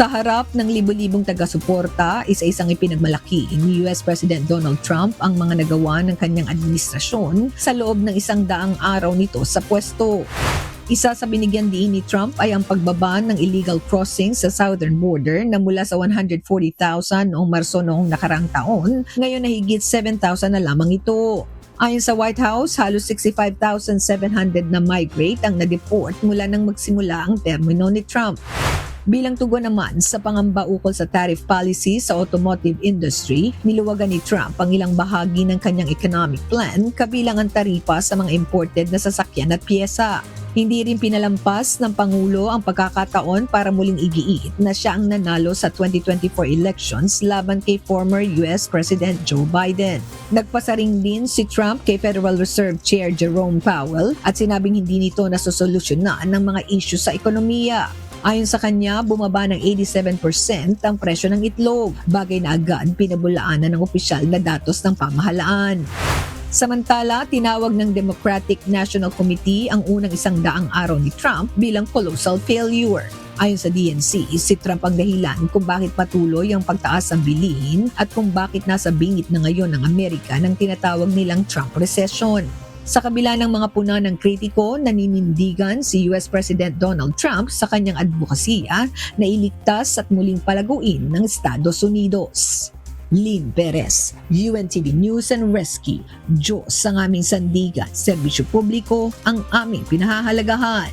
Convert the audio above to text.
Sa harap ng libo-libong taga-suporta, isa-isang ipinagmalaki ni US President Donald Trump ang mga nagawa ng kanyang administrasyon sa loob ng isang daang araw nito sa pwesto. Isa sa binigyan din ni Trump ay ang pagbaba ng illegal crossing sa southern border na mula sa 140,000 noong Marso noong nakarang taon, ngayon na higit 7,000 na lamang ito. Ayon sa White House, halos 65,700 na migrate ang na-deport mula nang magsimula ang termino ni Trump. Bilang tugon naman sa pangamba ukol sa tariff policy sa automotive industry, niluwagan ni Trump ang ilang bahagi ng kanyang economic plan kabilang ang taripa sa mga imported na sasakyan at pyesa. Hindi rin pinalampas ng Pangulo ang pagkakataon para muling igiit na siya ang nanalo sa 2024 elections laban kay former US President Joe Biden. Nagpasaring din si Trump kay Federal Reserve Chair Jerome Powell at sinabing hindi nito nasosolusyonan ng mga issue sa ekonomiya. Ayon sa kanya, bumaba ng 87% ang presyo ng itlog, bagay na agad pinabulaanan ng opisyal na datos ng pamahalaan. Samantala, tinawag ng Democratic National Committee ang unang isang daang araw ni Trump bilang colossal failure. Ayon sa DNC, si Trump ang dahilan kung bakit patuloy ang pagtaas ng bilihin at kung bakit nasa bingit na ngayon ng Amerika ng tinatawag nilang Trump Recession. Sa kabila ng mga puna ng kritiko, naninindigan si US President Donald Trump sa kanyang advokasya na iligtas at muling palaguin ng Estados Unidos. Lynn Perez, UNTV News and Rescue. Diyos ang aming sandigan, serbisyo publiko ang aming pinahahalagahan.